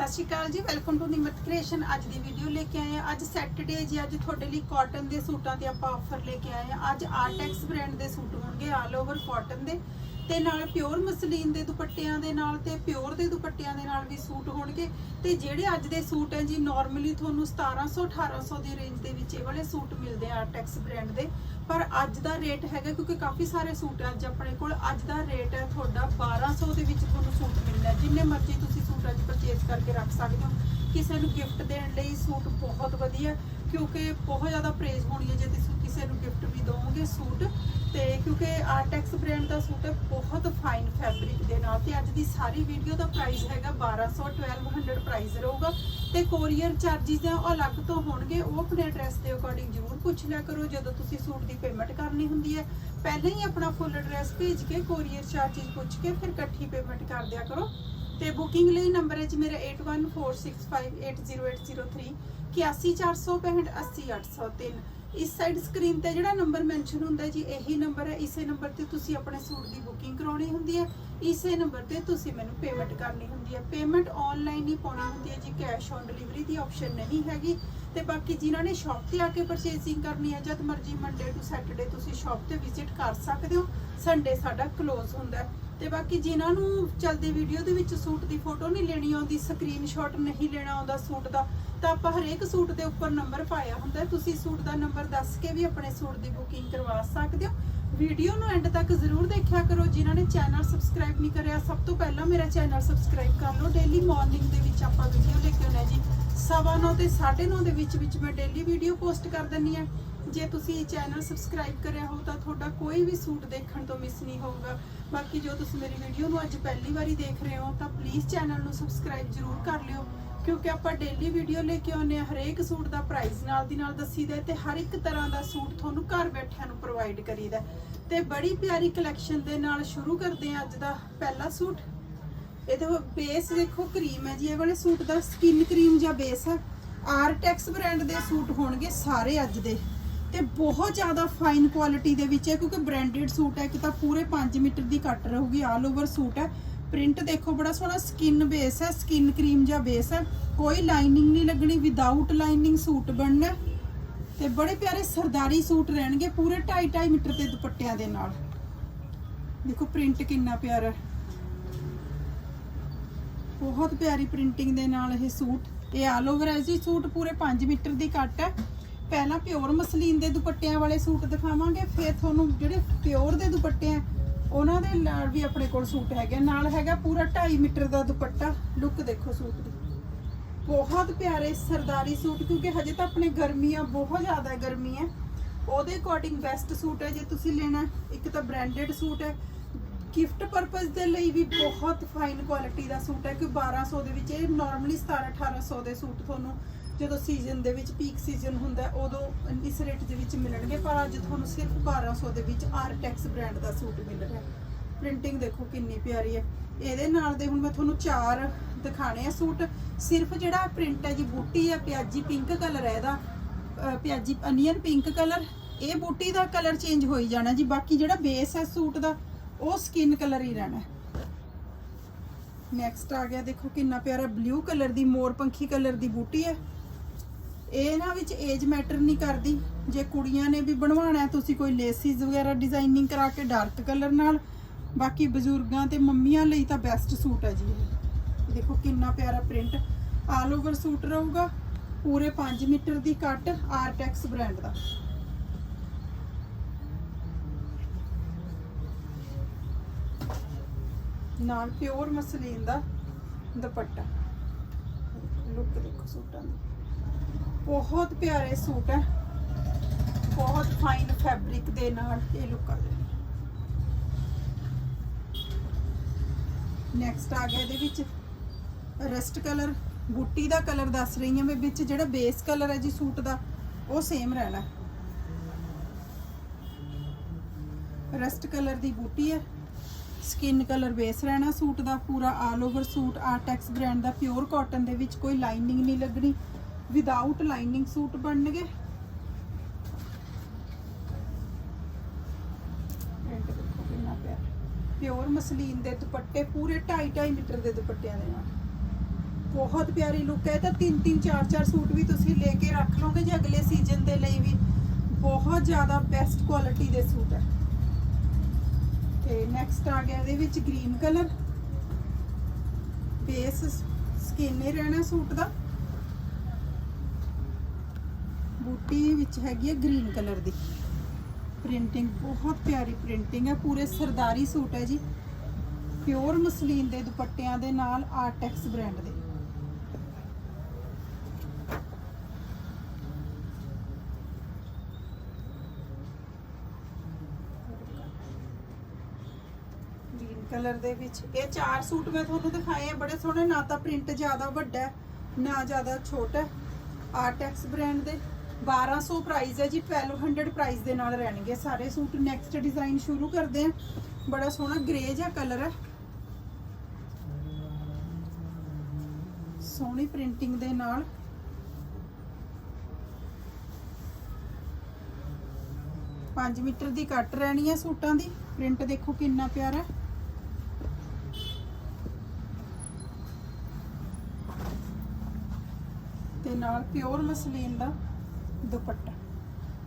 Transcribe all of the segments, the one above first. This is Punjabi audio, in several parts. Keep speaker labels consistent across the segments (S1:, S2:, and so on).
S1: ਸਤਿ ਸ਼੍ਰੀ ਅਕਾਲ ਜੀ ਵੈਲਕਮ ਟੂ ਨਿਮਤ ਕ੍ਰੀਏਸ਼ਨ ਅੱਜ ਦੀ ਵੀਡੀਓ ਲੈ ਕੇ ਆਏ ਆ ਅੱਜ ਸੈਟਰਡੇ ਜੀ, ਅੱਜ ਤੁਹਾਡੇ ਲਈ ਕਾਟਨ ਦੇ ਸੂਟਾਂ ਤੇ ਆਪਾਂ ਆਫਰ ਲੈ ਕੇ ਆਏ ਆ ਅੱਜ ਆਰਟੈਕਸ ਬ੍ਰਾਂਡ ਦੇ ਸੂਟ ਹੋਣਗੇ ਆਲ ਓਵਰ ਕਾਟਨ ਦੇ। ਤੇ ਨਾਲ ਪਿਓਰ ਮਸਲੀਨ ਦੇ ਦੁਪੱਟਿਆਂ ਦੇ ਨਾਲ ਤੇ ਪਿਓਰ ਦੇ ਦੁਪੱਟਿਆਂ ਦੇ ਨਾਲ ਵੀ ਸੂਟ ਹੋਣਗੇ। ਤੇ ਜਿਹੜੇ ਅੱਜ ਦੇ ਸੂਟ ਹੈ ਜੀ ਨਾਰਮਲੀ ਤੁਹਾਨੂੰ 1700 1800 ਦੀ ਰੇਂਜ ਦੇ ਵਿੱਚ ਇਹ ਵਾਲੇ ਸੂਟ ਮਿਲਦੇ ਆ ਆਰਟੈਕਸ ਬ੍ਰਾਂਡ ਦੇ। ਪਰ ਅੱਜ ਦਾ ਰੇਟ ਹੈਗਾ, ਕਿਉਂਕਿ ਕਾਫੀ ਸਾਰੇ ਸੂਟ ਅੱਜ ਆਪਣੇ ਕੋਲ। ਅੱਜ ਦਾ ਰੇਟ ਹੈ ਤੁਹਾਡਾ 1200 ਦੇ ਵਿੱਚ ਤੁਹਾਨੂੰ ਸੂਟ ਮਿਲਦਾ ਜਿੰਨੇ ਮਰਜ਼ੀ ਮਾਤਰਾ 'ਚ ਪਰਚੇਸ ਕਰਕੇ ਰੱਖ ਸਕਦੇ ਹੋ। ਕਿਸੇ ਨੂੰ ਗਿਫਟ ਦੇਣ ਲਈ ਸੂਟ ਬਹੁਤ ਵਧੀਆ, ਕਿਉਂਕਿ ਬਹੁਤ ਜ਼ਿਆਦਾ ਪ੍ਰੇਜ਼ ਹੋਣੀ ਹੈ ਜੇ ਤੁਸੀਂ ਕਿਸੇ ਨੂੰ ਗਿਫਟ ਵੀ ਦੋਗੇ ਸੂਟ। ਤੇ ਕਿਉਂਕਿ ਆਰਟੈਕਸ ਬ੍ਰਾਂਡ ਦਾ ਸੂਟ ਹੈ, ਬਹੁਤ ਫਾਈਨ ਫੈਬਰਿਕ ਦੇ ਨਾਲ। ਤੇ ਅੱਜ ਦੀ ਸਾਰੀ ਵੀਡੀਓ ਦਾ ਪ੍ਰਾਈਸ ਹੈਗਾ 1200 1200 ਪ੍ਰਾਈਸ ਰਹੂਗਾ। ਤੇ ਕੋਰੀਅਰ ਚਾਰजेस ਆ, ਉਹ ਅਲੱਗ ਤੋਂ ਹੋਣਗੇ। ਉਹ ਆਪਣੇ ਐਡਰੈਸ ਦੇ ਅਕੋਰਡਿੰਗ ਜ਼ਰੂਰ ਪੁੱਛ ਲਿਆ ਕਰੋ, ਜਦੋਂ ਤੁਸੀਂ ਸੂਟ ਦੀ ਪੇਮੈਂਟ ਕਰਨੀ ਹੁੰਦੀ ਹੈ। ਪਹਿਲਾਂ ਹੀ ਆਪਣਾ ਫੁੱਲ ਐਡਰੈਸ ਭੇਜ ਕੇ ਕੋਰੀਅਰ ਚਾਰजेस ਪੁੱਛ ਕੇ ਫਿਰ ਇਕੱਠੀ ਪੇਮੈਂਟ ਕਰ ਦਿਆ ਕਰੋ। ਤੇ ਬੁਕਿੰਗ ਲਈ ਨੰਬਰ ਹੈ ਜੀ ਮੇਰਾ 8146580803 8146580803 ਇਸ ਸਾਈਡ ਸਕਰੀਨ ਤੇ ਜਿਹੜਾ ਨੰਬਰ ਮੈਂਸ਼ਨ ਹੁੰਦਾ ਜੀ, ਇਹੀ ਨੰਬਰ ਹੈ। ਇਸੇ ਨੰਬਰ ਤੇ ਤੁਸੀਂ ਆਪਣੇ ਸੂਟ ਦੀ ਬੁਕਿੰਗ ਕਰਾਉਣੀ ਹੁੰਦੀ ਹੈ। ਇਸੇ ਨੰਬਰ ਤੇ ਤੁਸੀਂ ਮੈਨੂੰ ਪੇਮੈਂਟ ਕਰਨੀ ਹੁੰਦੀ ਹੈ। ਪੇਮੈਂਟ ਆਨਲਾਈਨ ਹੀ ਪਾਉਣੀ ਹੁੰਦੀ ਹੈ ਜੀ ਕੈਸ਼ ਔਨ ਡਿਲੀਵਰੀ ਦੀ ਆਪਸ਼ਨ ਨਹੀਂ ਹੈਗੀ। ਤੇ ਬਾਕੀ ਜਿਨ੍ਹਾਂ ਨੇ ਸ਼ਾਪ ਤੇ ਆ ਕੇ ਪਰਚੇਸਿੰਗ ਕਰਨੀ ਹੈ, ਜਦ ਮਰਜ਼ੀ ਮੰਡੇ ਟੂ ਸੈਟਰਡੇ ਤੁਸੀਂ ਸ਼ਾਪ ਤੇ ਵਿਜ਼ਿਟ ਕਰ ਸਕਦੇ ਹੋ। ਸੰਡੇ ਸਾਡਾ ਕਲੋਜ਼ ਹੁੰਦਾ ਹੈ। ਤੇ ਬਾਕੀ ਜਿਨ੍ਹਾਂ ਨੂੰ ਚਲਦੀ ਵੀਡੀਓ ਦੇ ਵਿੱਚ ਸੂਟ ਦੀ ਫੋਟੋ ਨਹੀਂ ਲੈਣੀ ਆਉਂਦੀ ਸਕਰੀਨਸ਼ਾਟ ਨਹੀਂ ਲੈਣਾ ਆਉਂਦਾ ਸੂਟ ਦਾ, ਤਾਂ ਆਪਾਂ ਹਰੇਕ ਸੂਟ ਦੇ ਉੱਪਰ ਨੰਬਰ ਪਾਇਆ ਹੁੰਦਾ। ਤੁਸੀਂ ਸੂਟ ਦਾ ਨੰਬਰ ਦੱਸ ਕੇ ਵੀ ਆਪਣੇ ਸੂਟ ਦੀ ਬੁਕਿੰਗ ਕਰਵਾ ਸਕਦੇ ਹੋ। ਵੀਡੀਓ ਨੂੰ ਐਂਡ ਤੱਕ ਜ਼ਰੂਰ ਦੇਖਿਆ ਕਰੋ। ਜਿਨ੍ਹਾਂ ਨੇ ਚੈਨਲ ਸਬਸਕ੍ਰਾਈਬ ਨਹੀਂ ਕਰਿਆ, ਸਭ ਤੋਂ ਪਹਿਲਾਂ ਮੇਰਾ ਚੈਨਲ ਸਬਸਕ੍ਰਾਈਬ ਕਰ ਲਓ। ਡੇਲੀ ਮਾਰਨਿੰਗ ਦੇ ਵਿੱਚ ਆਪਾਂ ਵੀਡੀਓ ਲੈ ਕੇ ਆਉਣਾ ਜੀ। ਸਵਾ ਨੌ ਤੇ 9:30 ਦੇ ਵਿੱਚ ਵਿੱਚ ਮੈਂ ਡੇਲੀ ਵੀਡੀਓ ਪੋਸਟ ਕਰ ਦਿੰਨੀ ਆ ਜੇ ਤੁਸੀਂ ਚੈਨਲ ਸਬਸਕ੍ਰਾਈਬ ਕਰਿਆ ਹੋ ਤਾਂ ਤੁਹਾਡਾ ਕੋਈ ਵੀ ਸੂਟ ਦੇਖਣ ਤੋਂ ਮਿਸ ਨਹੀਂ ਹੋਊਗਾ। ਬਾਕੀ ਜੋ ਤੁਸੀਂ ਮੇਰੀ ਵੀਡੀਓ ਨੂੰ ਅੱਜ ਪਹਿਲੀ ਵਾਰੀ ਦੇਖ ਰਹੇ ਹੋ ਤਾਂ ਪਲੀਜ਼ ਚੈਨਲ ਨੂੰ ਸਬਸਕ੍ਰਾਈਬ ਜ਼ਰੂਰ ਕਰ ਲਿਓ। ਕਿਉਂਕਿ ਆਪਾਂ ਡੇਲੀ ਵੀਡੀਓ ਲੈ ਕੇ ਆਉਂਦੇ ਆ ਹਰੇਕ ਸੂਟ ਦਾ ਪ੍ਰਾਈਸ ਨਾਲ ਦੀ ਨਾਲ ਦੱਸੀਦਾ ਹੈ ਤੇ ਹਰ ਇੱਕ ਤਰ੍ਹਾਂ ਦਾ ਸੂਟ ਤੁਹਾਨੂੰ ਘਰ ਬੈਠਿਆਂ ਨੂੰ ਪ੍ਰੋਵਾਈਡ ਕਰੀਦਾ ਹੈ। ਤੇ ਬੜੀ ਪਿਆਰੀ ਕਲੈਕਸ਼ਨ ਦੇ ਨਾਲ ਸ਼ੁਰੂ ਕਰਦੇ ਆ ਅੱਜ ਦਾ ਪਹਿਲਾ ਸੂਟ। ਇਹਦੇ ਬੇਸ ਦੇਖੋ ਕਰੀਮ ਹੈ ਜੀ, ਇਹ ਵਾਲੇ ਸੂਟ ਦਾ ਸਕਿਨ ਕਰੀਮ ਜਾਂ ਬੇਸ ਹੈ ਆਰਟੈਕਸ ਬ੍ਰਾਂਡ ਦੇ ਸੂਟ ਹੋਣਗੇ ਸਾਰੇ ਅੱਜ ਦੇ। ਤੇ ਬਹੁਤ ਜ਼ਿਆਦਾ ਫਾਈਨ ਕੁਆਲਿਟੀ ਦੇ ਵਿੱਚ ਹੈ, ਕਿਉਂਕਿ ਬ੍ਰਾਂਡਡ ਸੂਟ ਹੈ ਕਿ ਤਾਂ ਪੂਰੇ 5 ਮੀਟਰ ਦੀ ਕੱਟ ਰਹੂਗੀ ਆਲ ਓਵਰ ਸੂਟ ਹੈ। ਪ੍ਰਿੰਟ ਦੇਖੋ, ਬੜਾ ਸੋਹਣਾ ਸਕਿਨ ਬੇਸ ਹੈ ਸਕਿਨ ਕਰੀਮ ਜਾਂ ਬੇਸ ਹੈ। ਕੋਈ ਲਾਈਨਿੰਗ ਨਹੀਂ ਲੱਗਣੀ ਵਿਦਆਊਟ ਲਾਈਨਿੰਗ ਸੂਟ ਬਣਨਾ ਹੈ। ਤੇ ਬੜੇ ਪਿਆਰੇ ਸਰਦਾਰੀ ਸੂਟ ਰਹਿਣਗੇ, ਪੂਰੇ 2.5 2.5 ਮੀਟਰ ਦੇ ਦੁਪੱਟਿਆਂ ਦੇ ਨਾਲ। ਦੇਖੋ ਪ੍ਰਿੰਟ ਕਿੰਨਾ ਪਿਆਰਾ ਹੈ। ਬਹੁਤ ਪਿਆਰੀ ਪ੍ਰਿੰਟਿੰਗ ਦੇ ਨਾਲ ਇਹ ਸੂਟ। ਇਹ ਆਲ ਓਵਰ ਹੈ ਜੀ, ਸੂਟ ਪੂਰੇ 5 ਮੀਟਰ ਦੀ ਕੱਟ ਹੈ। ਪਹਿਲਾਂ ਪਿਓਰ ਮਸਲੀਨ ਦੇ ਦੁਪੱਟਿਆਂ ਵਾਲੇ ਸੂਟ ਦਿਖਾਵਾਂਗੇ, ਫਿਰ ਤੁਹਾਨੂੰ ਜਿਹੜੇ ਪਿਓਰ ਦੇ ਦੁਪੱਟੇ ਆ, ਉਹਨਾਂ ਦੇ ਨਾਲ ਵੀ ਆਪਣੇ ਕੋਲ ਸੂਟ ਹੈਗੇ ਨਾਲ ਹੈਗਾ ਪੂਰਾ 2.5 ਮੀਟਰ ਦਾ ਦੁਪੱਟਾ ਲੁੱਕ ਦੇਖੋ ਸੂਟ ਦੀ। ਬਹੁਤ ਪਿਆਰੇ ਸਰਦਾਰੀ ਸੂਟ, ਕਿਉਂਕਿ ਹਜੇ ਤਾਂ ਆਪਣੇ ਗਰਮੀ ਆ ਬਹੁਤ ਜ਼ਿਆਦਾ ਗਰਮੀ ਹੈ। ਉਹਦੇ ਅਕੋਰਡਿੰਗ ਬੈਸਟ ਸੂਟ ਹੈ, ਜੇ ਤੁਸੀਂ ਲੈਣਾ, ਇੱਕ ਤਾਂ ਬ੍ਰਾਂਡਡ ਸੂਟ ਹੈ ਗਿਫਟ ਪਰਪਸ ਦੇ ਲਈ ਵੀ ਬਹੁਤ ਫਾਈਨ ਕੁਆਲਿਟੀ ਦਾ ਸੂਟ ਹੈ ਕਿ 1200 ਦੇ ਵਿੱਚ ਇਹ ਨਾਰਮਲੀ 17 1800 ਦੇ ਸੂਟ ਤੁਹਾਨੂੰ ਜਦੋਂ ਸੀਜ਼ਨ ਦੇ ਵਿੱਚ ਪੀਕ ਸੀਜ਼ਨ ਹੁੰਦਾ ਉਦੋਂ ਇਸ ਰੇਟ ਦੇ ਵਿੱਚ ਮਿਲਣਗੇ, ਪਰ ਅੱਜ ਤੁਹਾਨੂੰ ਸਿਰਫ 1200 ਦੇ ਵਿੱਚ ਆਰਟੈਕਸ ਬ੍ਰਾਂਡ ਦਾ ਸੂਟ ਮਿਲ ਰਿਹਾ ਪ੍ਰਿੰਟਿੰਗ ਦੇਖੋ ਕਿੰਨੀ ਪਿਆਰੀ ਹੈ। ਇਹਦੇ ਨਾਲ ਦੇ ਹੁਣ ਮੈਂ ਤੁਹਾਨੂੰ ਚਾਰ ਦਿਖਾਣੇ ਆ ਸੂਟ। ਸਿਰਫ ਜਿਹੜਾ ਪ੍ਰਿੰਟ ਹੈ ਜੀ, ਬੂਟੀ ਹੈ, ਪਿਆਜੀ ਪਿੰਕ ਕਲਰ ਹੈ ਇਹਦਾ। ਪਿਆਜੀ ਅਨੀਅਨ ਪਿੰਕ ਕਲਰ ਇਹ ਬੂਟੀ ਦਾ ਕਲਰ ਚੇਂਜ ਹੋਈ ਜਾਣਾ ਜੀ, ਬਾਕੀ ਜਿਹੜਾ ਬੇਸ ਹੈ ਸੂਟ ਦਾ ਉਹ ਸਕਿਨ ਕਲਰ ਹੀ ਰਹਿਣਾ। ਨੈਕਸਟ ਆ ਗਿਆ, ਦੇਖੋ ਕਿੰਨਾ ਪਿਆਰਾ ਬਲੂ ਕਲਰ ਦੀ, ਮੋਰ ਪੰਖੀ ਕਲਰ ਦੀ ਬੂਟੀ ਹੈ। ਇਹ ਨਾ ਵਿੱਚ ਏਜ ਮੈਟਰ ਨਹੀਂ ਕਰਦੀ। ਜੇ ਕੁੜੀਆਂ ਨੇ ਵੀ ਬਣਵਾਉਣਾ ਤੁਸੀਂ ਕੋਈ ਲੇਸਿਸ ਵਗੈਰਾ ਡਿਜ਼ਾਈਨਿੰਗ ਕਰਾ ਕੇ ਡਾਰਕ ਕਲਰ ਨਾਲ, ਬਾਕੀ ਬਜ਼ੁਰਗਾਂ ਤੇ ਮੰਮੀਆਂ ਲਈ ਤਾਂ ਬੈਸਟ ਸੂਟ ਹੈ ਜੀ ਇਹ। ਦੇਖੋ ਕਿੰਨਾ ਪਿਆਰਾ ਪ੍ਰਿੰਟ ਆਲ ਓਵਰ ਸੂਟ ਰਹੂਗਾ, ਪੂਰੇ 5 ਮੀਟਰ ਦੀ ਕੱਟ ਆਰਟੈਕਸ ਬ੍ਰਾਂਡ ਦਾ। ਨਾਲ ਪਿਓਰ ਮਸਲੀਨ ਦਾ ਦੁਪੱਟਾ। ਲੁੱਕ ਦੇਖੋ ਸੂਟਾਂ ਦੀ। ਬਹੁਤ ਪਿਆਰੇ ਸੂਟ ਹੈ। ਬਹੁਤ ਫਾਈਨ ਫੈਬਰਿਕ ਦੇ ਨਾਲ ਇਹ ਲੁੱਕ ਆ ਜਾਣੀ ਨੈਕਸਟ ਆ ਗਿਆ ਇਹਦੇ ਵਿੱਚ ਰਸਟ ਕਲਰ ਬੂਟੀ ਦਾ ਕਲਰ ਦੱਸ ਰਹੀ ਹਾਂ ਮੈਂ ਵਿੱਚ, ਜਿਹੜਾ ਬੇਸ ਕਲਰ ਹੈ ਜੀ ਸੂਟ ਦਾ, ਉਹ ਸੇਮ ਰਹਿਣਾ। ਰਸਟ ਕਲਰ ਦੀ ਬੂਟੀ ਹੈ। ਸਕਿਨ ਕਲਰ ਬੇਸ ਰਹਿਣਾ ਸੂਟ ਦਾ ਪੂਰਾ all over suit Artex brand ਦਾ ਪਿਓਰ ਕਾਟਨ ਦੇ ਵਿੱਚ ਕੋਈ ਲਾਈਨਿੰਗ ਨਹੀਂ ਲੱਗਣੀ। ਵਿਦਆਊਟ ਲਾਈਨਿੰਗ ਸੂਟ ਬਣਨਗੇ। ਪਿਓਰ ਮਸਲੀਨ ਦੇ ਦੁਪੱਟੇ ਪੂਰੇ 2.5 2.5 ਮੀਟਰ ਦੇ ਦੁਪੱਟਿਆਂ ਦੇ ਨਾਲ। ਬਹੁਤ ਪਿਆਰੀ ਲੁੱਕ ਹੈ। ਤਾਂ ਤਿੰਨ ਤਿੰਨ ਚਾਰ ਚਾਰ ਸੂਟ ਵੀ ਤੁਸੀਂ ਲੈ ਕੇ ਰੱਖ ਲਓਗੇ ਜੇ ਅਗਲੇ ਸੀਜ਼ਨ ਦੇ ਲਈ ਵੀ। ਬਹੁਤ ਜ਼ਿਆਦਾ ਬੈਸਟ ਕੁਆਲਿਟੀ ਦੇ ਸੂਟ ਹੈ। ਤੇ ਨੈਕਸਟ ਆ ਗਿਆ ਇਹਦੇ ਵਿੱਚ ਗ੍ਰੀਨ ਕਲਰ ਬੇਸ ਸਕਿਨ ਹੀ ਰਹਿਣਾ ਸੂਟ ਦਾ। ਬੂਟੀ ਵਿੱਚ ਹੈਗੀ ਹੈ ਗ੍ਰੀਨ ਕਲਰ ਦੀ। ਪ੍ਰਿੰਟਿੰਗ ਬਹੁਤ ਪਿਆਰੀ ਪ੍ਰਿੰਟਿੰਗ ਹੈ ਪੂਰੇ ਸਰਦਾਰੀ ਸੂਟ ਹੈ ਜੀ। ਪਿਓਰ ਮਸਲੀਨ ਦੇ ਦੁਪੱਟਿਆਂ ਦੇ ਨਾਲ ਆਰਟੈਕਸ ਬ੍ਰਾਂਡ ਦੇ ਗ੍ਰੀਨ ਕਲਰ ਦੇ ਵਿੱਚ। ਇਹ ਚਾਰ ਸੂਟ ਮੈਂ ਤੁਹਾਨੂੰ ਦਿਖਾਏ ਆ। ਬੜੇ ਸੋਹਣੇ, ਨਾ ਤਾਂ ਪ੍ਰਿੰਟ ਜ਼ਿਆਦਾ ਵੱਡਾ ਨਾ ਜ਼ਿਆਦਾ ਛੋਟਾ ਆਰਟੈਕਸ ਬ੍ਰਾਂਡ ਦੇ। 1200 ਪ੍ਰਾਈਸ ਹੈ ਜੀ 1200 ਪ੍ਰਾਈਸ ਦੇ ਨਾਲ ਰਹਿਣਗੇ ਸਾਰੇ ਸੂਟ। ਨੈਕਸਟ ਡਿਜ਼ਾਈਨ ਸ਼ੁਰੂ ਕਰਦੇ ਆ ਬੜਾ ਸੋਹਣਾ ਗ੍ਰੇ ਜਿਹਾ ਕਲਰ ਹੈ। ਸੋਹਣੀ ਪ੍ਰਿੰਟਿੰਗ ਦੇ ਨਾਲ। ਪੰਜ ਮੀਟਰ ਦੀ ਕੱਟ ਰਹਿਣੀ ਹੈ ਸੂਟਾਂ ਦੀ। ਪ੍ਰਿੰਟ ਦੇਖੋ ਕਿੰਨਾ ਪਿਆਰਾ ਤੇ ਨਾਲ ਪਿਓਰ ਮਸਲੀਨ ਦਾ ਦੁਪੱਟਾ।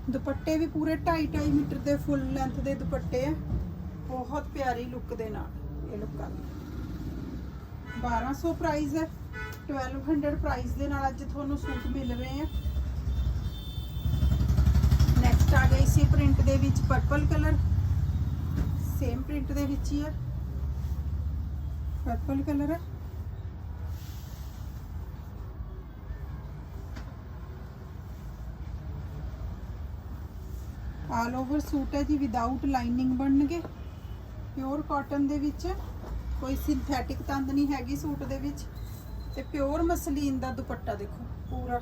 S1: ਦੁਪੱਟੇ ਵੀ ਪੂਰੇ 2.5 2.5 ਮੀਟਰ ਦੇ ਫੁੱਲ ਲੈਂਥ ਦੇ ਦੁਪੱਟੇ ਆ। ਬਹੁਤ ਪਿਆਰੀ ਲੁੱਕ ਦੇ ਨਾਲ ਇਹ ਲੁੱਕ ਆ 1200 ਪ੍ਰਾਈਸ ਹੈ। 1200 ਪ੍ਰਾਈਸ ਦੇ ਨਾਲ ਅੱਜ ਤੁਹਾਨੂੰ ਸੂਟ ਮਿਲ ਰਹੇ ਆ। ਨੈਕਸਟ ਆ ਗਿਆ ਸੀ ਪ੍ਰਿੰਟ ਦੇ ਵਿੱਚ ਪਰਪਲ ਕਲਰ ਸੇਮ ਪ੍ਰਿੰਟ ਦੇ ਵਿੱਚ ਹੀ ਹੈ ਪਰਪਲ ਕਲਰ ਹੈ। ਆਲ ਓਵਰ ਸੂਟ ਹੈ ਜੀ ਵਿਦਆਊਟ ਲਾਈਨਿੰਗ ਬਣਨਗੇ। ਪਿਓਰ ਕਾਟਨ ਦੇ ਵਿੱਚ। ਕੋਈ ਸਿੰਥੈਟਿਕ ਤੰਦ ਨਹੀਂ ਹੈਗੀ ਸੂਟ ਦੇ ਵਿੱਚ। ਤੇ ਪਿਓਰ ਮਸਲੀਨ ਦਾ ਦੁਪੱਟਾ ਦੇਖੋ, ਪੂਰਾ।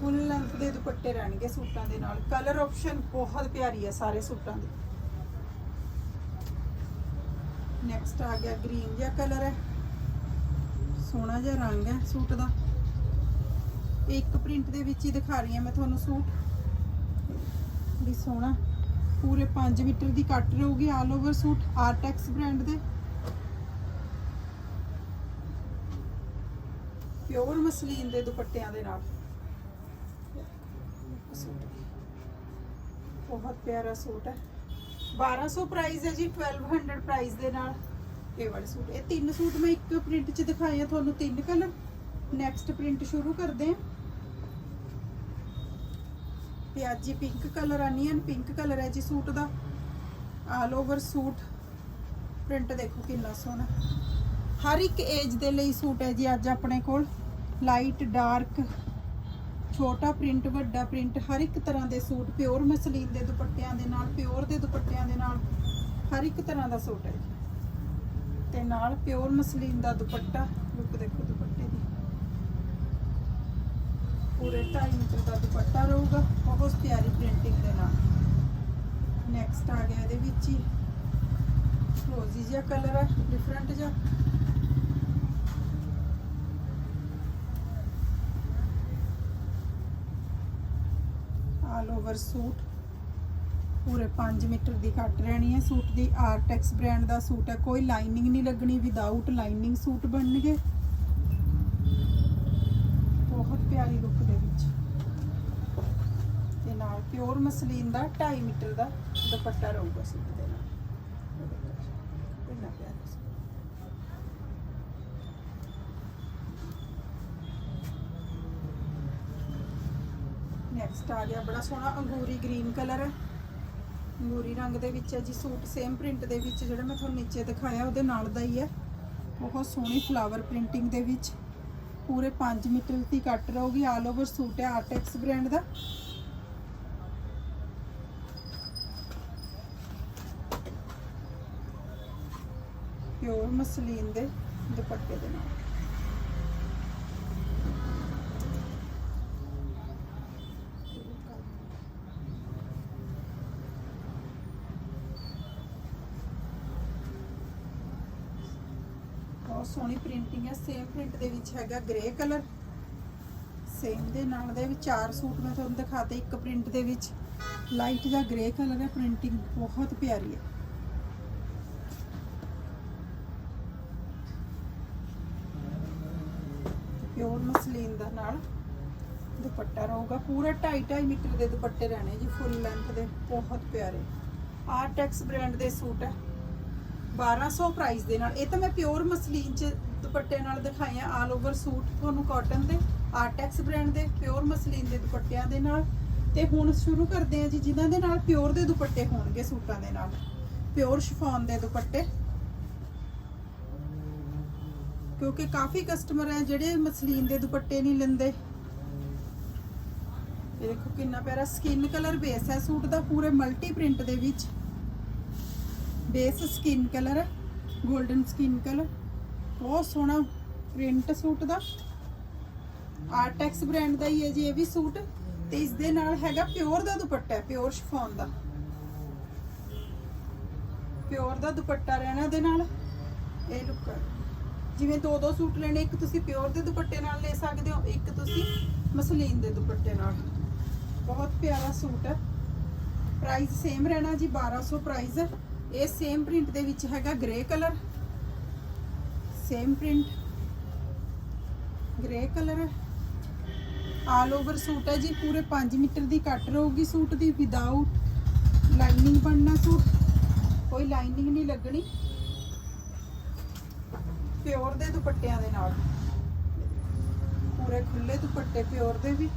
S1: ਫੁੱਲ ਲੈਂਥ ਦੇ ਦੁਪੱਟੇ ਰਹਿਣਗੇ ਸੂਟਾਂ ਦੇ ਨਾਲ। ਕਲਰ ਆਪਸ਼ਨ ਬਹੁਤ ਪਿਆਰੀ ਹੈ ਸਾਰੇ ਸੂਟਾਂ ਦੀ। ਨੈਕਸਟ ਆ ਗਿਆ ਗ੍ਰੀਨ ਜਿਹਾ ਕਲਰ ਹੈ। ਸੋਹਣਾ ਜਿਹਾ ਰੰਗ ਹੈ ਸੂਟ ਦਾ। ਇੱਕ ਪ੍ਰਿੰਟ ਦੇ ਵਿੱਚ ਹੀ ਦਿਖਾ ਰਹੀ ਹਾਂ ਮੈਂ ਤੁਹਾਨੂੰ ਸੂਟ। ਵੀ ਸੋਹਣਾ। ਪੂਰੇ 5 ਮੀਟਰ ਦੀ ਕੱਟ ਰਹੂਗੀ all over suit Artex brand ਦੇ। ਪਿਓਰ ਮਸਲੀਨ ਦੇ ਦੁਪੱਟਿਆਂ ਦੇ ਨਾਲ। ਬਹੁਤ ਪਿਆਰਾ ਸੂਟ ਹੈ। 1200 ਪ੍ਰਾਈਸ ਹੈ ਜੀ 1200 ਪ੍ਰਾਈਸ ਦੇ ਨਾਲ। ਇਹ ਵਾਲੇ ਸੂਟ। ਇਹ ਤਿੰਨ ਸੂਟ ਮੈਂ ਇੱਕ ਪ੍ਰਿੰਟ 'ਚ ਦਿਖਾਏ ਆ, ਤੁਹਾਨੂੰ ਤਿੰਨ ਕਲਰ ਨੈਕਸਟ ਪ੍ਰਿੰਟ ਸ਼ੁਰੂ ਕਰਦੇ ਹਾਂ। ਪਿਆਜੀ pink colour onion pink colour ਹੈ ਜੀ ਸੂਟ ਦਾ। ਆਲ ਓਵਰ ਸੂਟ ਪ੍ਰਿੰਟ ਦੇਖੋ ਕਿੰਨਾ ਸੋਹਣਾ। ਹਰ ਇੱਕ ਏਜ ਦੇ ਲਈ ਸੂਟ ਹੈ ਜੀ ਅੱਜ ਆਪਣੇ ਕੋਲ। ਲਾਈਟ ਡਾਰਕ ਛੋਟਾ ਪ੍ਰਿੰਟ ਵੱਡਾ ਪ੍ਰਿੰਟ ਹਰ ਇੱਕ ਤਰ੍ਹਾਂ ਦੇ ਸੂਟ ਪਿਓਰ ਮਸਲੀਨ ਦੇ ਦੁਪੱਟਿਆਂ ਦੇ ਨਾਲ ਪਿਓਰ ਦੇ ਦੁਪੱਟਿਆਂ ਦੇ ਨਾਲ, ਹਰ ਇੱਕ ਤਰ੍ਹਾਂ ਦਾ ਸੂਟ ਹੈ ਜੀ। ਤੇ ਨਾਲ ਪਿਓਰ ਮਸਲੀਨ ਦਾ ਦੁਪੱਟਾ ਲੁੱਕ ਦੇਖੋ ਦੁਪੱਟਾ। ਪੂਰੇ 2.5 ਮੀਟਰ ਦਾ ਦੁਪੱਟਾ ਰਹੂਗਾ, ਬਹੁਤ ਪਿਆਰੀ ਪ੍ਰਿੰਟਿੰਗ ਦੇ ਨਾਲ। ਨੈਕਸਟ ਆ ਗਿਆ ਇਹਦੇ ਵਿੱਚ ਹੀ। ਰੋਜ਼ੀ ਜਿਹਾ ਕਲਰ ਹੈ ਡਿਫਰੈਂਟ ਜਿਹਾ। ਆਲ ਓਵਰ ਸੂਟ ਪੂਰੇ 5 ਮੀਟਰ ਦੀ ਕੱਟ ਰਹਿਣੀ ਹੈ। ਸੂਟ ਦੀ ਆਰਟੈਕਸ ਬ੍ਰਾਂਡ ਦਾ ਸੂਟ ਹੈ। ਕੋਈ ਲਾਈਨਿੰਗ ਨਹੀਂ ਲੱਗਣੀ। ਵਿਦਆਊਟ ਲਾਈਨਿੰਗ ਸੂਟ ਬਣਨਗੇ ਬਹੁਤ ਪਿਆਰੀ ਲੁੱਕ ਦੇ ਵਿੱਚ ਤੇ ਨਾਲ ਪਿਓਰ ਮਸਲੀਨ ਦਾ 2.5 ਮੀਟਰ ਦਾ ਦੁਪੱਟਾ ਰਹੂਗਾ ਸੂਟ ਦੇ ਨਾਲ। ਇੰਨਾ ਪਿਆਰਾ ਸੂਟ। ਨੈਕਸਟ ਆ ਗਿਆ, ਬੜਾ ਸੋਹਣਾ ਅੰਗੂਰੀ ਗ੍ਰੀਨ ਕਲਰ। ਹੈ ਅੰਗੂਰੀ ਰੰਗ ਦੇ ਵਿੱਚ ਹੈ ਜੀ, ਸੂਟ ਸੇਮ ਪ੍ਰਿੰਟ ਦੇ ਵਿੱਚ, ਜਿਹੜਾ ਮੈਂ ਤੁਹਾਨੂੰ ਨੀਚੇ ਦਿਖਾਇਆ, ਉਹਦੇ ਨਾਲ ਦਾ ਹੀ ਹੈ। ਬਹੁਤ ਸੋਹਣੀ ਫਲਾਵਰ ਪ੍ਰਿੰਟਿੰਗ ਦੇ ਵਿੱਚ। ਪੂਰੇ 5 ਮੀਟਰ ਦੀ ਕੱਟ ਰਹੂਗੀ। ਆਲ ਓਵਰ ਸੂਟ ਹੈ ਆਰਟੈਕਸ ਬ੍ਰਾਂਡ ਦਾ। ਪਿਓਰ ਮਸਲੀਨ ਦੇ ਦੁਪੱਟੇ ਦੇ ਨਾਲ। ਬਹੁਤ ਸੋਹਣੀ ਪ੍ਰਿੰਟਿੰਗ ਹੈ ਸੇਮ ਪ੍ਰਿੰਟ ਦੇ ਵਿੱਚ ਹੈਗਾ ਗ੍ਰੇ ਕਲਰ ਸੇਮ ਦੇ ਨਾਲ ਦੇ ਵੀ ਚਾਰ ਸੂਟ ਮੈਂ ਤੁਹਾਨੂੰ ਦਿਖਾਤੇ, ਇੱਕ ਪ੍ਰਿੰਟ ਦੇ ਵਿੱਚ ਲਾਈਟ ਜਾਂ ਗ੍ਰੇ ਕਲਰ ਹੈ ਪ੍ਰਿੰਟਿੰਗ ਬਹੁਤ ਪਿਆਰੀ ਹੈ। ਪਿਓਰ ਮਸਲੀਨ ਦਾ ਨਾਲ ਦੁਪੱਟਾ ਰਹੂਗਾ। ਪੂਰਾ 2.5 ਮੀਟਰ ਦੇ ਦੁਪੱਟੇ ਰਹਿਣੇ ਜੀ ਫੁੱਲ ਲੈਂਥ ਦੇ, ਬਹੁਤ ਪਿਆਰੇ। ਆਰਟੈਕਸ ਬ੍ਰਾਂਡ ਦੇ ਸੂਟ ਹੈ। 1200 ਪ੍ਰਾਈਸ ਦੇ ਨਾਲ। ਇਹ ਤਾਂ ਮੈਂ ਪਿਓਰ ਮਸਲੀਨ ਚ ਦੁਪੱਟੇ ਨਾਲ ਦਿਖਾਇਆ ਆਲ ਓਵਰ ਸੂਟ ਤੁਹਾਨੂੰ ਕਾਟਨ ਦੇ ਆਰਟੈਕਸ ਬ੍ਰਾਂਡ ਦੇ ਪਿਓਰ ਮਸਲੀਨ ਦੇ ਦੁਪੱਟਿਆਂ ਦੇ ਨਾਲ। ਤੇ ਹੁਣ ਸ਼ੁਰੂ ਕਰਦੇ ਹਾਂ ਜੀ, ਜਿਨ੍ਹਾਂ ਦੇ ਨਾਲ ਪਿਓਰ ਦੇ ਦੁਪੱਟੇ ਹੋਣਗੇ ਸੂਟਾਂ ਦੇ ਨਾਲ। ਪਿਓਰ ਸ਼ਿਫੋਨ ਦੇ ਦੁਪੱਟੇ। ਕਿਉਂਕਿ ਕਾਫੀ ਕਸਟਮਰ ਹੈ ਜਿਹੜੇ ਮਸਲੀਨ ਦੇ ਦੁਪੱਟੇ ਨਹੀਂ ਲੈਂਦੇ। ਇਹ ਦੇਖੋ ਕਿੰਨਾ ਪਿਆਰਾ ਸਕਿਨ ਕਲਰ ਬੇਸ ਹੈ। ਸੂਟ ਦਾ ਪੂਰੇ ਮਲਟੀ ਪ੍ਰਿੰਟ ਦੇ ਵਿੱਚ। ਬੇਸ ਸਕਿਨ ਕਲਰ ਹੈ 골ਡਨ ਸਕਿਨ ਕਲਰ ਬਹੁਤ ਸੋਹਣਾ ਪ੍ਰਿੰਟ ਸੂਟ ਦਾ। ਆਰਟੈਕਸ ਬ੍ਰਾਂਡ ਦਾ ਹੀ ਹੈ ਜੀ ਇਹ ਵੀ ਸੂਟ। ਤੇ ਇਸ ਦੇ ਨਾਲ ਹੈਗਾ ਪਿਓਰ ਦਾ ਦੁਪੱਟਾ ਹੈ ਪਿਓਰ ਸ਼ਿਫੋਨ ਦਾ। ਪਿਓਰ ਦਾ ਦੁਪੱਟਾ ਰਹਿਣਾ ਦੇ ਨਾਲ। ਇਹ ਲੁੱਕ ਜਿਵੇਂ ਦੋ ਦੋ ਸੂਟ ਲੈਣੇ, ਇੱਕ ਤੁਸੀਂ ਪਿਓਰ ਦੇ ਦੁਪੱਟੇ ਨਾਲ ਲੈ ਸਕਦੇ ਹੋ, ਇੱਕ ਤੁਸੀਂ ਮਸਲੀਨ ਦੇ ਦੁਪੱਟੇ ਨਾਲ। ਬਹੁਤ ਪਿਆਰਾ ਸੂਟ ਹੈ। ਪ੍ਰਾਈਸ ਸੇਮ ਰਹਿਣਾ ਜੀ 1200 ਪ੍ਰਾਈਸ ਹੈ। ਇਹ ਸੇਮ ਪ੍ਰਿੰਟ ਦੇ ਵਿੱਚ ਹੈਗਾ grey colour same print grey colour ਹੈ। ਆਲ ਓਵਰ ਸੂਟ ਹੈ ਜੀ, ਪੂਰੇ 5 ਮੀਟਰ ਦੀ ਕੱਟ ਰਹੂਗੀ ਸੂਟ ਦੀ ਵਿਦਆਊਟ ਲਾਈਨਿੰਗ ਬਣਨਾ ਸੂਟ। ਕੋਈ ਲਾਈਨਿੰਗ ਨਹੀਂ ਲੱਗਣੀ। ਪਿਓਰ ਦੇ ਦੁਪੱਟਿਆਂ ਦੇ ਨਾਲ। ਪੂਰੇ ਖੁੱਲੇ ਦੁਪੱਟੇ ਪਿਓਰ ਦੇ ਵੀ।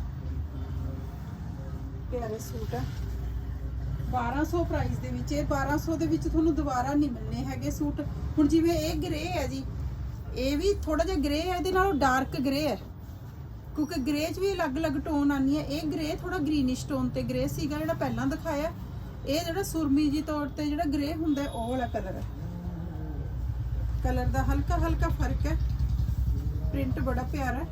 S1: ਪਿਆਰੇ ਸੂਟ ਹੈ 1200 ਪ੍ਰਾਈਸ ਦੇ ਵਿੱਚ, ਇਹ 1200 ਦੇ ਵਿੱਚ ਤੁਹਾਨੂੰ ਦੁਬਾਰਾ ਨਹੀਂ ਮਿਲਨੇ ਹੈਗੇ ਸੂਟ। ਹੁਣ ਜਿਵੇਂ ਇਹ ਗ੍ਰੇ ਹੈ ਜੀ, ਇਹ ਵੀ ਥੋੜਾ ਜਿਹਾ ਗ੍ਰੇ ਹੈ, ਇਹਦੇ ਨਾਲੋਂ ਡਾਰਕ ਗ੍ਰੇ ਹੈ। ਕਿਉਂਕਿ ਗ੍ਰੇ 'ਚ ਵੀ ਅਲੱਗ-ਅਲੱਗ ਟੋਨ ਆਨੀ ਹੈ ਇਹ ਗ੍ਰੇ ਥੋੜਾ ਗ੍ਰੀਨਿਸ਼ ਟੋਨ ਤੇ ਗ੍ਰੇ ਸੀਗਾ ਜਿਹੜਾ ਪਹਿਲਾਂ ਦਿਖਾਇਆ। ਇਹ ਜਿਹੜਾ ਸੁਰਮੀ ਜੀ ਤੌਰ ਤੇ ਜਿਹੜਾ ਗ੍ਰੇ ਹੁੰਦਾ, ਉਹ ਵਾਲਾ ਕਲਰ ਹੈ। ਕਲਰ ਦਾ ਹਲਕਾ ਹਲਕਾ ਫ਼ਰਕ ਹੈ। ਪ੍ਰਿੰਟ ਬੜਾ ਪਿਆਰਾ ਹੈ।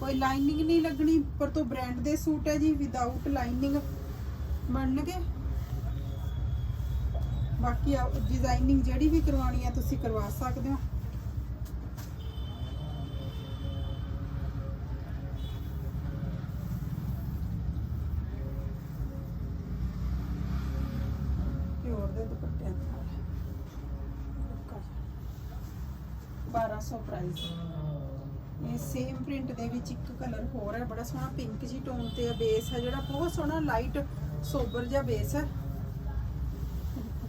S1: ਕੋਈ ਲਾਈਨਿੰਗ ਨਹੀਂ ਲੱਗਣੀ, ਪਰ ਤੋਂ ਬ੍ਰਾਂਡ ਦੇ ਸੂਟ ਹੈ ਜੀ ਵਿਦਆਊਟ ਲਾਈਨਿੰਗ ਬਣਨਗੇ। ਬਾਕੀ ਡਿਜ਼ਾਈਨਿੰਗ ਜਿਹੜੀ ਵੀ ਕਰਵਾਉਣੀ ਹੈ, ਤੁਸੀਂ ਕਰਵਾ ਸਕਦੇ ਹੋ। ਪਿਓਰ ਦੇ ਦੁਪੱਟਿਆਂ ਦੇ ਨਾਲ 1200 ਪ੍ਰਾਈਸ ਇਹ ਸੇਮ ਪ੍ਰਿੰਟ ਦੇ ਵਿੱਚ ਇੱਕ ਕਲਰ ਹੋਰ ਹੈ, ਬੜਾ ਸੋਹਣਾ ਪਿੰਕ ਜੀ ਟੋਨ ਤੇ ਆ ਬੇਸ ਹੈ, ਜਿਹੜਾ ਬਹੁਤ ਸੋਹਣਾ ਲਾਈਟ ਸੋਬਰ ਜਿਹਾ ਬੇਸ ਹੈ।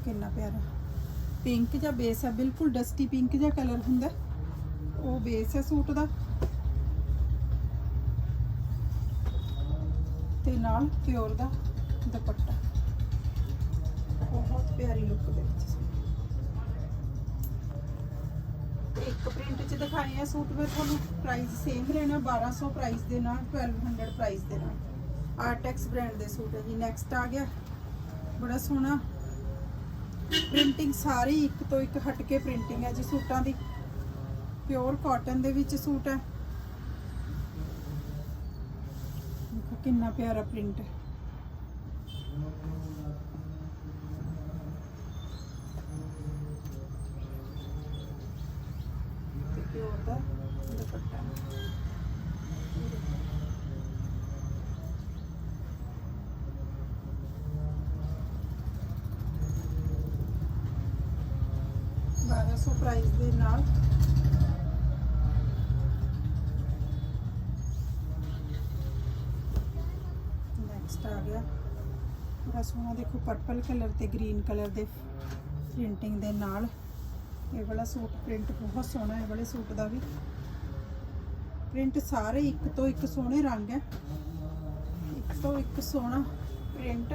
S1: ਕਿੰਨਾ ਪਿਆਰਾ। ਪਿੰਕ ਜਿਹਾ ਬੇਸ ਹੈ, ਬਿਲਕੁਲ ਡਸਟੀ ਪਿੰਕ ਜਿਹਾ ਕਲਰ ਹੁੰਦਾ ਉਹ ਬੇਸ ਹੈ ਸੂਟ ਦਾ। ਤੇ ਨਾਲ ਪਿਓਰ ਦਾ ਦੁਪੱਟਾ। ਬਹੁਤ ਪਿਆਰੀ ਲੁੱਕ ਦੇ ਵਿੱਚ। ਇੱਕ ਪ੍ਰਿੰਟ ਚ ਦਿਖਾਏ ਆ ਸੂਟ ਮੈਂ ਤੁਹਾਨੂੰ ਪ੍ਰਾਈਸ ਸੇਮ ਰਹਿਣਾ 1200 ਪ੍ਰਾਈਸ ਦੇ ਨਾਲ 1200 ਪ੍ਰਾਈਸ ਦੇ ਨਾਲ। ਆਰਟੈਕਸ ਬ੍ਰਾਂਡ ਦੇ ਸੂਟ ਹੈ ਜੀ ਨੈਕਸਟ ਆ ਗਿਆ। ਬੜਾ ਸੋਹਣਾ। ਪ੍ਰਿੰਟਿੰਗ ਸਾਰੀ ਇੱਕ ਤੋਂ ਇੱਕ ਹਟ ਕੇ ਪ੍ਰਿੰਟਿੰਗ ਹੈ ਜੀ ਸੂਟਾਂ ਦੀ। ਪਿਓਰ ਕਾਟਨ ਦੇ ਵਿੱਚ ਸੂਟ ਹੈ ਕਿੰਨਾ ਪਿਆਰਾ ਪ੍ਰਿੰਟ ਹੈ ਤੇ ਪਿਓਰ ਦਾ ਦੁਪੱਟਾ। ਬਾਰਾਂ ਸੌ ਪ੍ਰਾਈਸ ਦੇ ਨਾਲ। ਨੈਕਸਟ ਆ ਗਿਆ। ਬੜਾ ਸੋਹਣਾ ਦੇਖੋ ਪਰਪਲ ਕਲਰ ਤੇ ਗ੍ਰੀਨ ਕਲਰ ਦੇ ਪ੍ਰਿੰਟਿੰਗ ਦੇ ਨਾਲ। ਇਹ ਵਾਲਾ ਸੂਟ ਪ੍ਰਿੰਟ ਬਹੁਤ ਸੋਹਣਾ ਹੈ, ਇਹ ਵਾਲੇ ਸੂਟ ਦਾ ਵੀ। ਪ੍ਰਿੰਟ ਸਾਰੇ ਇੱਕ ਤੋਂ ਇੱਕ ਸੋਹਣੇ ਰੰਗ ਹੈ। ਇੱਕ ਤੋਂ ਇੱਕ ਸੋਹਣਾ ਪ੍ਰਿੰਟ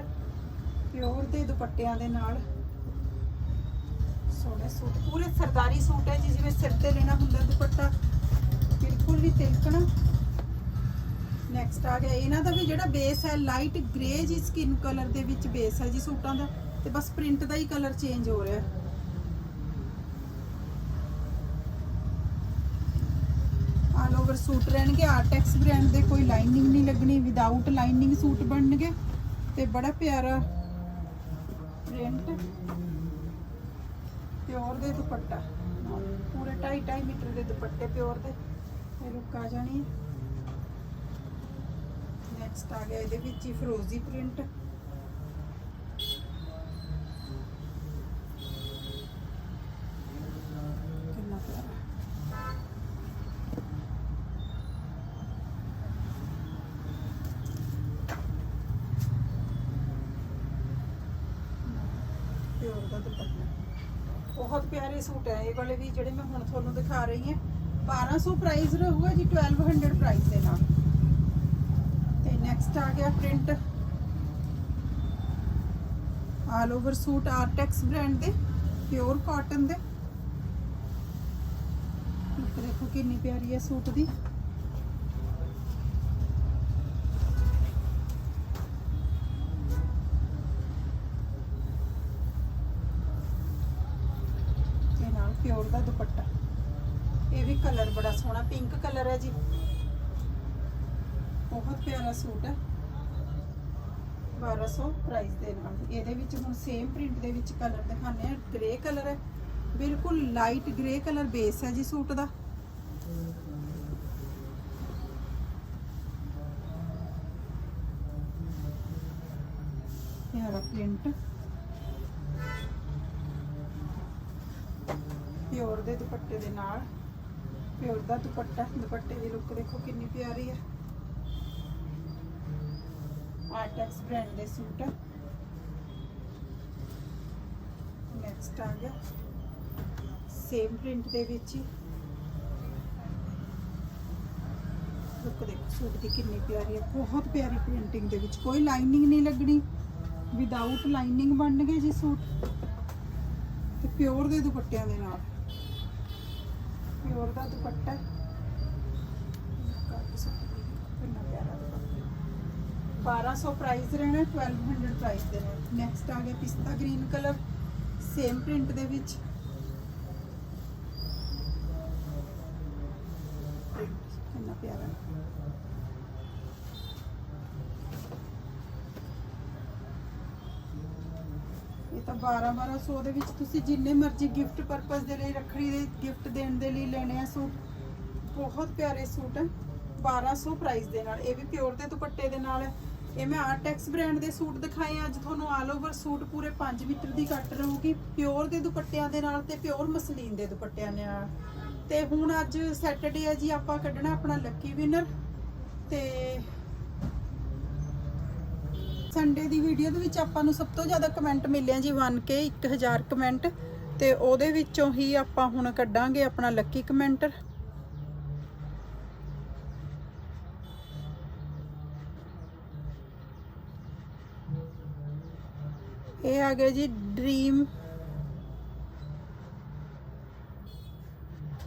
S1: ਪਿਓਰ ਦੇ ਦੁਪੱਟਿਆਂ ਦੇ ਨਾਲ ਸੋਹਣੇ ਸੂਟ। ਪੂਰੇ ਸਰਦਾਰੀ ਸੂਟ ਹੈ ਜੀ, ਜਿਵੇਂ ਸਿਰ ਤੇ ਲੈਣਾ ਹੁੰਦਾ ਦੁਪੱਟਾ, ਬਿਲਕੁਲ ਵੀ ਤਿਲਕਣਾ ਨੈਕਸਟ ਆ ਗਿਆ, ਇਹਨਾਂ ਦਾ ਵੀ ਜਿਹੜਾ ਬੇਸ ਹੈ ਲਾਈਟ ਗ੍ਰੇ ਜੀ ਸਕਿਨ ਕਲਰ ਦੇ ਵਿੱਚ ਬੇਸ ਹੈ ਜੀ ਸੂਟਾਂ ਦਾ। ਤੇ ਬਸ ਪ੍ਰਿੰਟ ਦਾ ਹੀ ਕਲਰ ਚੇਂਜ ਹੋ ਰਿਹਾ ਹੈ। ਆਲ ਸੂਟ ਰਹਿਣਗੇ ਆਰਟੈਕਸ ਬ੍ਰਾਂਡ ਦੇ ਕੋਈ ਲਾਈਨਿੰਗ ਨਹੀਂ ਲੱਗਣੀ ਵਿਦਆਊਟ ਲਾਈਨਿੰਗ ਸੂਟ ਬਣਨਗੇ। ਤੇ ਬੜਾ ਪਿਆਰਾ ਪ੍ਰਿੰਟ ਪਿਓਰ ਦੇ ਦੁਪੱਟਾ। ਪੂਰੇ 2.5 2.5 ਮੀਟਰ ਦੇ ਦੁਪੱਟੇ ਪਿਓਰ ਦੇ। ਇਹ ਲੁੱਕ ਆ ਜਾਣੀ ਨੈਕਸਟ ਆ ਗਿਆ ਇਹਦੇ ਵਿੱਚ ਹੀ ਫਰੋਜ਼ੀ ਪ੍ਰਿੰਟ ਕਿੰਨਾ ਪਿਆਰਾ ਪਿਆਰੇ ਸੂਟ ਹੈ, ਇਹ ਵਾਲੇ ਵੀ ਜਿਹੜੇ ਮੈਂ ਹੁਣ ਤੁਹਾਨੂੰ ਦਿਖਾ ਰਹੀ ਹਾਂ। 1200 ਪ੍ਰਾਈਸ ਰਹੂਗਾ ਜੀ 1200 ਪ੍ਰਾਈਸ ਦੇ ਨਾਲ। ਤੇ ਨੈਕਸਟ ਆ ਗਿਆ print all over suit Artex brand ਦੇ ਪਿਓਰ ਕਾਟਨ ਦੇ। ਦੇਖੋ ਕਿੰਨੀ ਪਿਆਰੀ ਹੈ ਸੂਟ ਦੀ। ਬਹੁਤ ਪਿਆਰਾ ਸੂਟ ਹੈ। 1200 ਪ੍ਰਾਈਸ ਦੇ ਨਾਲ। ਇਹਦੇ ਵਿੱਚ ਹੁਣ ਸੇਮ ਪ੍ਰਿੰਟ ਦੇ ਵਿੱਚ ਕਲਰ ਦਿਖਾਣੇ ਆ ਗ੍ਰੇ ਕਲਰ ਹੈ। ਬਿਲਕੁਲ ਲਾਈਟ ਗ੍ਰੇ ਕਲਰ ਬੇਸ ਹੈ ਜੀ ਸੂਟ ਦਾ। ਪਿਆਰਾ ਪ੍ਰਿੰਟ ਪਿਓਰ ਦੇ ਦੁਪੱਟੇ ਦੇ ਨਾਲ। ਪਿਓਰ ਦਾ ਦੁਪੱਟਾ, ਦੁਪੱਟੇ ਦੀ ਲੁੱਕ ਦੇਖੋ ਕਿੰਨੀ ਪਿਆਰੀ ਹੈ। ਆਰਟੈਕਸ ਬ੍ਰਾਂਡ ਦੇ ਸੂਟ। ਹੈ ਨੈਕਸਟ ਆ ਗਿਆ। ਸੇਮ ਪ੍ਰਿੰਟ ਦੇ ਵਿੱਚ ਹੀ। ਲੁੱਕ ਦੇਖੋ, ਸੂਟ ਦੀ ਕਿੰਨੀ ਪਿਆਰੀ ਹੈ ਬਹੁਤ ਪਿਆਰੀ ਪ੍ਰਿੰਟਿੰਗ ਦੇ ਵਿੱਚ। ਕੋਈ ਲਾਈਨਿੰਗ ਨਹੀਂ ਲੱਗਣੀ। ਵਿਦਆਊਟ ਲਾਈਨਿੰਗ ਬਣ ਗਏ ਜੀ ਸੂਟ। ਤੇ ਪਿਓਰ ਦੇ ਦੁਪੱਟਿਆਂ ਦੇ ਨਾਲ। ਪਿਓਰ ਦਾ ਦੁਪੱਟਾ ਹੈ। ਕਾਫੀ ਸੋਹਣਾ ਕਿੰਨਾ ਪਿਆਰਾ ਦੁਪੱਟਾ 1200 ਪ੍ਰਾਈਸ ਰਹਿਣਾ 1200 ਪ੍ਰਾਈਸ ਦੇ ਨਾਲ ਨੈਕਸਟ ਆ ਗਿਆ ਪਿਸਤਾ ਗ੍ਰੀਨ ਕਲਰ ਸੇਮ ਪ੍ਰਿੰਟ ਦੇ ਵਿੱਚ। ਕਿੰਨਾ ਪਿਆਰਾ ਇਹ ਤਾਂ 12 1200 ਦੇ ਵਿੱਚ ਤੁਸੀਂ ਜਿੰਨੇ ਮਰਜ਼ੀ ਗਿਫਟ ਪਰਪਸ ਦੇ ਲਈ ਰੱਖੜੀ ਦੇ ਗਿਫਟ ਦੇਣ ਦੇ ਲਈ ਲੈਣੇ ਆ ਸੂਟ, ਬਹੁਤ ਪਿਆਰੇ ਸੂਟ ਹੈ 1200 ਪ੍ਰਾਈਸ ਦੇ ਨਾਲ, ਇਹ ਵੀ ਪਿਓਰ ਦੇ ਦੁਪੱਟੇ ਦੇ ਨਾਲ ਹੈ। ਇਹ ਮੈਂ ਆਰਟੈਕਸ ਬ੍ਰਾਂਡ ਦੇ ਸੂਟ ਦਿਖਾਏ ਅੱਜ ਤੁਹਾਨੂੰ ਆਲ ਓਵਰ ਸੂਟ ਪੂਰੇ 5 ਮੀਟਰ ਦੀ ਕੱਟ ਰਹੂਗੀ। ਪਿਓਰ ਦੇ ਦੁਪੱਟਿਆਂ ਦੇ ਨਾਲ ਤੇ ਪਿਓਰ ਮਸਲੀਨ ਦੇ ਦੁਪੱਟਿਆਂ ਦੇ ਨਾਲ। ਤੇ ਹੁਣ ਅੱਜ ਸੈਟਰਡੇ ਹੈ ਜੀ, ਆਪਾਂ ਕੱਢਣਾ ਆਪਣਾ ਲੱਕੀ ਵਿਨਰ ਤੇ ਸੰਡੇ ਦੀ ਵੀਡੀਓ ਦੇ ਵਿੱਚ ਆਪਾਂ ਨੂੰ ਸਭ ਤੋਂ ਜ਼ਿਆਦਾ ਕਮੈਂਟ ਮਿਲਿਆ ਜੀ 1k 1000 ਕਮੈਂਟ ਤੇ ਉਹਦੇ ਵਿੱਚੋਂ ਹੀ ਆਪਾਂ ਹੁਣ ਕੱਢਾਂਗੇ ਆਪਣਾ ਲੱਕੀ ਕਮੈਂਟਰ ਇਹ ਆ ਗਿਆ ਜੀ ਡ੍ਰੀਮ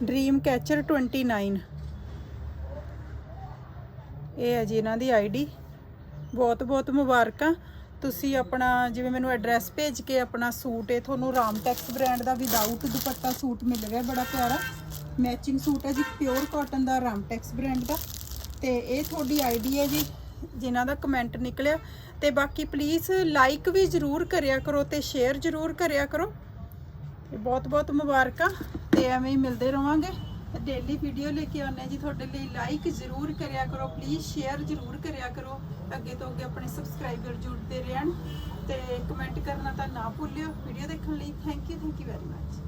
S1: ਡ੍ਰੀਮ ਕੈਚਰ 29 ਇਹ ਹੈ ਜੀ ਇਹਨਾਂ ਦੀ ਆਈਡੀ ਬਹੁਤ ਬਹੁਤ ਮੁਬਾਰਕਾਂ। ਤੁਸੀਂ ਆਪਣਾ ਜਿਵੇਂ ਮੈਨੂੰ ਐਡਰੈਸ ਭੇਜ ਕੇ ਆਪਣਾ ਸੂਟ, ਇਹ ਤੁਹਾਨੂੰ ਰਾਮਟੈਕਸ ਬ੍ਰਾਂਡ ਦਾ ਵਿਦਆਊਟ ਦੁਪੱਟਾ ਸੂਟ ਮਿਲ ਰਿਹਾ, ਬੜਾ ਪਿਆਰਾ। ਮੈਚਿੰਗ ਸੂਟ ਹੈ ਜੀ ਪਿਓਰ ਕਾਟਨ ਦਾ ਰਾਮਟੈਕਸ ਬ੍ਰਾਂਡ ਦਾ। ਤੇ ਇਹ ਤੁਹਾਡੀ ਆਈਡੀ ਹੈ ਜੀ, ਜਿਨ੍ਹਾਂ ਦਾ ਕਮੈਂਟ ਨਿਕਲਿਆ। ਤੇ ਬਾਕੀ ਪਲੀਜ਼ ਲਾਈਕ ਵੀ ਜ਼ਰੂਰ ਕਰਿਆ ਕਰੋ ਤੇ ਸ਼ੇਅਰ ਜ਼ਰੂਰ ਕਰਿਆ ਕਰੋ। ਤੇ ਬਹੁਤ ਬਹੁਤ ਮੁਬਾਰਕਾਂ ਤੇ ਐਵੇਂ ਹੀ ਮਿਲਦੇ ਰਵਾਂਗੇ। ਡੇਲੀ ਵੀਡੀਓ ਲੈ ਕੇ ਆਉਂਦੇ ਹਾਂ ਜੀ ਤੁਹਾਡੇ ਲਈ ਲਾਈਕ ਜ਼ਰੂਰ ਕਰਿਆ ਕਰੋ ਪਲੀਜ਼ ਸ਼ੇਅਰ ਜ਼ਰੂਰ ਕਰਿਆ ਕਰੋ। ਅੱਗੇ ਤੋਂ ਅੱਗੇ ਆਪਣੇ ਸਬਸਕ੍ਰਾਈਬਰ ਜੁੜਦੇ ਰਹਿਣ ਤੇ ਕਮੈਂਟ ਕਰਨਾ ਤਾਂ ਨਾ ਭੁੱਲਿਓ। ਵੀਡੀਓ ਦੇਖਣ ਲਈ thank you thank you very much